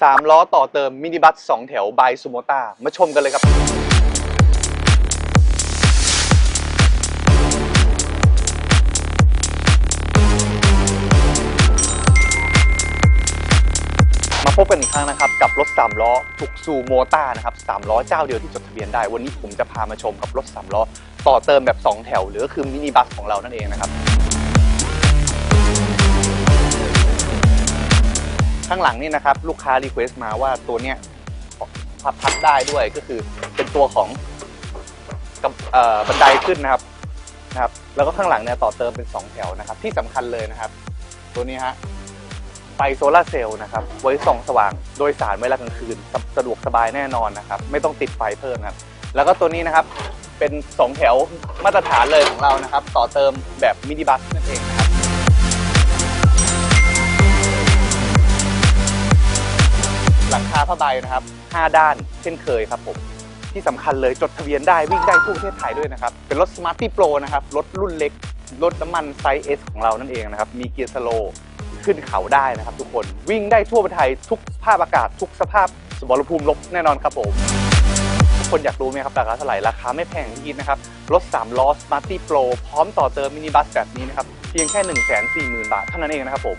3 ล้อต่อเติมมินิบัส 2 แถวบายซูโมต้ามาชมกันเลยครับ มาพบกันอีกครั้งนะครับ กับรถ 3 ล้อทุกซูโมต้านะครับ 3 ล้อเจ้าเดียวที่จดทะเบียนได้ วันนี้ผมจะพามาชมกับรถ 3 ล้อ ต่อเติมแบบ 2 แถว หรือคือมินิบัสของเรานั่นเองนะครับ ข้างหลังนี่นะครับลูกค้ารีเควสต์มาว่าตัวเนี้ยพับพับได้ด้วยก็คือเป็นตัวของกับบันไดขึ้นนะครับนะครับแล้วก็ข้างหลังเนี่ยต่อเติมเป็น 2 แถวนะครับ ที่สำคัญเลยนะครับ ตัวนี้ฮะไฟโซลาเซลล์นะครับไว้ส่องสว่างโดยสารเวลากลางคืนสะสะดวกสบายแน่นอนนะครับ ไม่ต้องติดไฟเพิ่มนะครับ แล้วก็ตัวนี้นะครับเป็น 2 แถวมาตรฐานเลยของเรานะครับ ต่อเติมแบบมินิบัสนั่นเองนะครับาผ้าใบนะครับ5ด้านเช่นเคยครับผมที่สำคัญเลยจดทะเบียนได้วิ่งได้ทั่วประเทศไทยด้วยนะครับ เป็นรถ Smarty Pro นะครับรถรุ่นเล็ก รถน้ำมันไซส์ S ของเรานั่นเองนะครับ มีเกียร์สโลว์ขึ้นเขาได้นะครับทุกคนวิ่งได้ทั่วประเทศไทยทุกสภาพอากาศ ทุกสภาพสมรภูมิลบแน่นอนครับผมทุกคนอยากรู้ไหมครับราคาเท่าไหร่ราคาไม่แพงที่คิดนะครับ รถ 3 ล้อ Smarty Pro พร้อมต่อเติมมินิบัสแบบนี้นะครับเพียงแค่ 1 4 0 0 0 0 บาทเท่านั้นเองนะครับผม